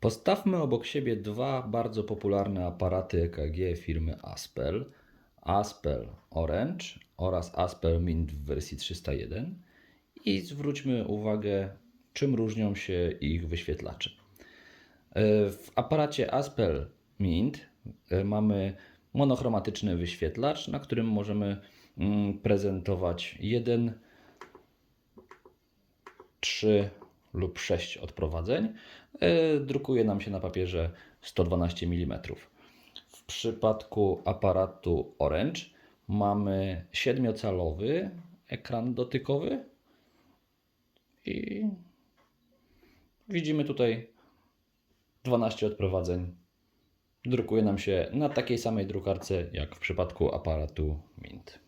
Postawmy obok siebie dwa bardzo popularne aparaty EKG firmy Aspel. Aspel Orange oraz Aspel Mint w wersji 301 i zwróćmy uwagę, czym różnią się ich wyświetlacze. E, W aparacie Aspel Mint e, mamy monochromatyczny wyświetlacz, na którym możemy mm, prezentować jeden 3 lub 6 odprowadzeń. E, Drukuje nam się na papierze 112 mm. W przypadku aparatu Orange mamy 7-calowy ekran dotykowy i widzimy tutaj 12 odprowadzeń. Drukuje nam się na takiej samej drukarce jak w przypadku aparatu Mint.